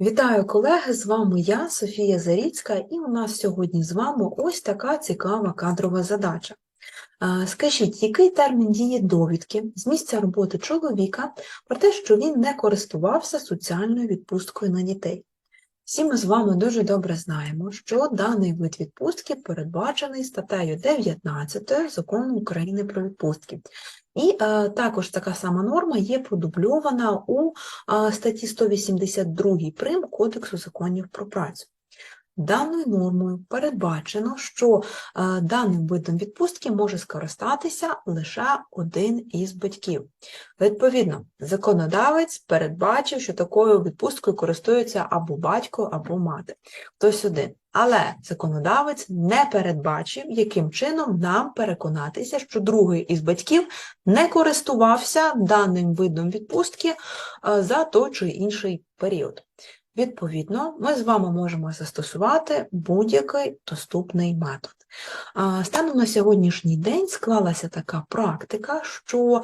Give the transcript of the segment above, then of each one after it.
Вітаю колеги! З вами я, Софія Заріцька, і у нас сьогодні з вами ось така цікава кадрова задача. Е, Скажіть, який термін дії довідки з місця роботи чоловіка про те, що він не користувався соціальною відпусткою на дітей? Всі ми з вами дуже добре знаємо, що даний вид відпустки передбачений статтею 19 Закону України про відпустки. І е, також така сама норма є продубльована у е, статті 182 прим Кодексу законів про працю. Даною нормою передбачено, що е, даним видом відпустки може скористатися лише один із батьків. Відповідно, законодавець передбачив, що такою відпусткою користується або батько, або мати. Хтось один. Але законодавець не передбачив, яким чином нам переконатися, що другий із батьків не користувався даним видом відпустки е, за той чи інший період. Відповідно, ми з вами можемо застосувати будь-який доступний метод. Станом на сьогоднішній день склалася така практика, що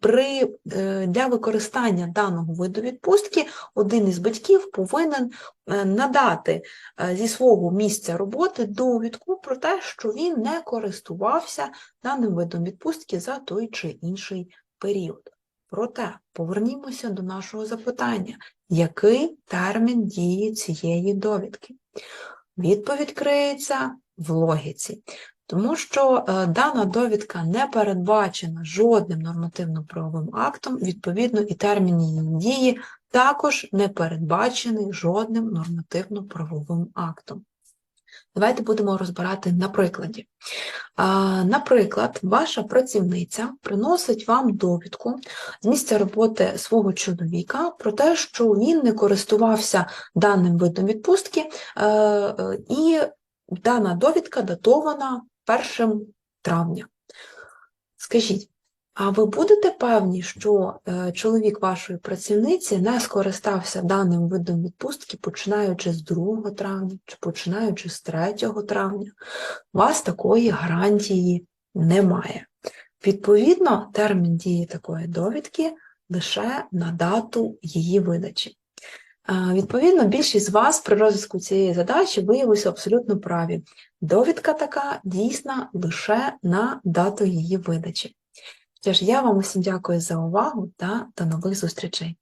при, е, для використання даного виду відпустки один із батьків повинен е, надати е, зі свого місця роботи довідку про те, що він не користувався даним видом відпустки за той чи інший період. Проте повернімося до нашого запитання, який термін дії цієї довідки? Відповідь криється в логіці, тому що е, дана довідка не передбачена жодним нормативно-правовим актом, відповідно, і термін її дії також не передбачений жодним нормативно-правовим актом. Давайте будемо розбирати на прикладі. Наприклад, ваша працівниця приносить вам довідку з місця роботи свого чоловіка про те, що він не користувався даним видом відпустки, е, і дана довідка датована 1 травня. Скажіть, а ви будете певні, що е, чоловік вашої працівниці не скористався даним видом відпустки, починаючи з 2 травня чи починаючи з 3 травня? У вас такої гарантії немає. Відповідно, термін дії такої довідки лише на дату її видачі. Е, Відповідно, більшість з вас при розвитку цієї задачі виявилися абсолютно праві. Довідка така дійсна лише на дату її видачі. Тож я вам усім дякую за увагу та до нових зустрічей!